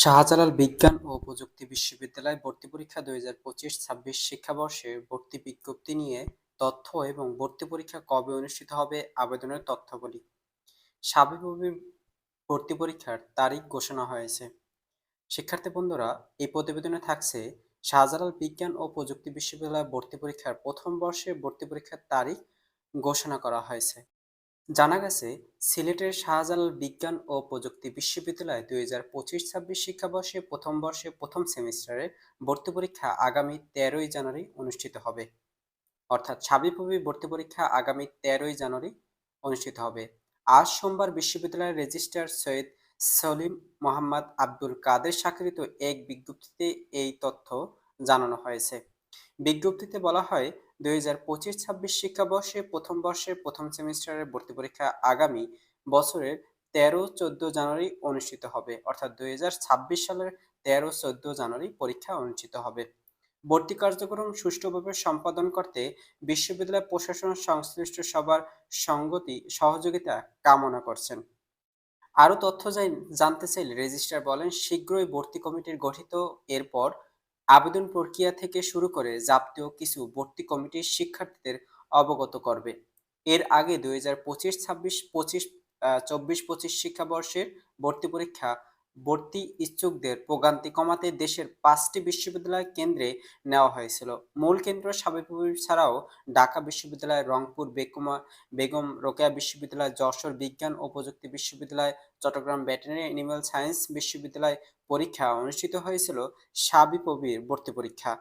শাহজালাল বিজ্ঞান ও প্রযুক্তি বিশ্ববিদ্যালয় ভর্তি পরীক্ষা দুই হাজার পঁচিশ ছাব্বিশ শিক্ষাবর্ষে ভর্তি বিজ্ঞপ্তি নিয়ে তথ্য এবং ভর্তি পরীক্ষা কবে অনুষ্ঠিত হবে আবেদনের তথ্যাবলী। সাবিপ্রবি ভর্তি পরীক্ষার তারিখ ঘোষণা হয়েছে। শিক্ষার্থী বন্ধুরা এই প্রতিবেদনে থাকছে, শাহজালাল বিজ্ঞান ও প্রযুক্তি বিশ্ববিদ্যালয় ভর্তি পরীক্ষার প্রথম বর্ষে ভর্তি পরীক্ষার তারিখ ঘোষণা করা হয়েছে। জানা গেছে, সিলেটের শাহজালাল বিজ্ঞান ও প্রযুক্তি বিশ্ববিদ্যালয় দুই হাজার পঁচিশ ছাব্বিশ শিক্ষাবর্ষে প্রথম বর্ষে প্রথম সেমিস্টারে ভর্তি পরীক্ষা আগামী তেরোই জানুয়ারি অনুষ্ঠিত হবে। অর্থাৎ সাবিপ্রবি ভর্তি পরীক্ষা আগামী তেরোই জানুয়ারি অনুষ্ঠিত হবে। আজ সোমবার বিশ্ববিদ্যালয়ের রেজিস্ট্রার সৈয়দ সলিম মোহাম্মদ আব্দুল কাদের স্বাক্ষরিত এক বিজ্ঞপ্তিতে এই তথ্য জানানো হয়েছে। বিজ্ঞপ্তিতে বলা হয় দুই হাজার পঁচিশ ছাব্বিশ শিক্ষাবর্ষে প্রথম বর্ষের প্রথম সেমিস্টারের ভর্তি পরীক্ষা আগামী বছরের তেরো চোদ্দ জানুয়ারি অনুষ্ঠিত হবে। অর্থাৎ দুই হাজার ছাব্বিশ সালের তেরো চোদ্দ জানুয়ারি পরীক্ষা অনুষ্ঠিত হবে। ভর্তি কার্যক্রম সুষ্ঠুভাবে সম্পাদন করতে বিশ্ববিদ্যালয় প্রশাসন সংশ্লিষ্ট সবার সঙ্গতি, সহযোগিতা কামনা করছেন। আরও তথ্য জানতে চাইলে রেজিস্ট্রার বলেন, শীঘ্রই ভর্তি কমিটির গঠিত এরপর আবেদন প্রক্রিয়া থেকে শুরু করে জাতীয় কিছু ভর্তি কমিটির শিক্ষার্থীদের অবগত করবে। এর আগে দুই হাজার পঁচিশ, ছাব্বিশ, পঁচিশ চব্বিশ, পঁচিশ শিক্ষাবর্ষের ভর্তি পরীক্ষা ভর্তি ইচ্ছুকদের ভোগান্তি কমাতে দেশের পাঁচটি বিশ্ববিদ্যালয় কেন্দ্রে নেওয়া হয়েছিল। মূল কেন্দ্র সাবিপ্রবি ছাড়াও ঢাকা বিশ্ববিদ্যালয়, রংপুর বেকুমা, বেগম রোকেয়া বিশ্ববিদ্যালয়, যশোর বিজ্ঞান ও প্রযুক্তি বিশ্ববিদ্যালয়, চট্টগ্রাম ভেটেরিনারি অ্যানিম্যাল সায়েন্স বিশ্ববিদ্যালয় পরীক্ষা অনুষ্ঠিত হয়েছিল সাবিপবির ভর্তি পরীক্ষা।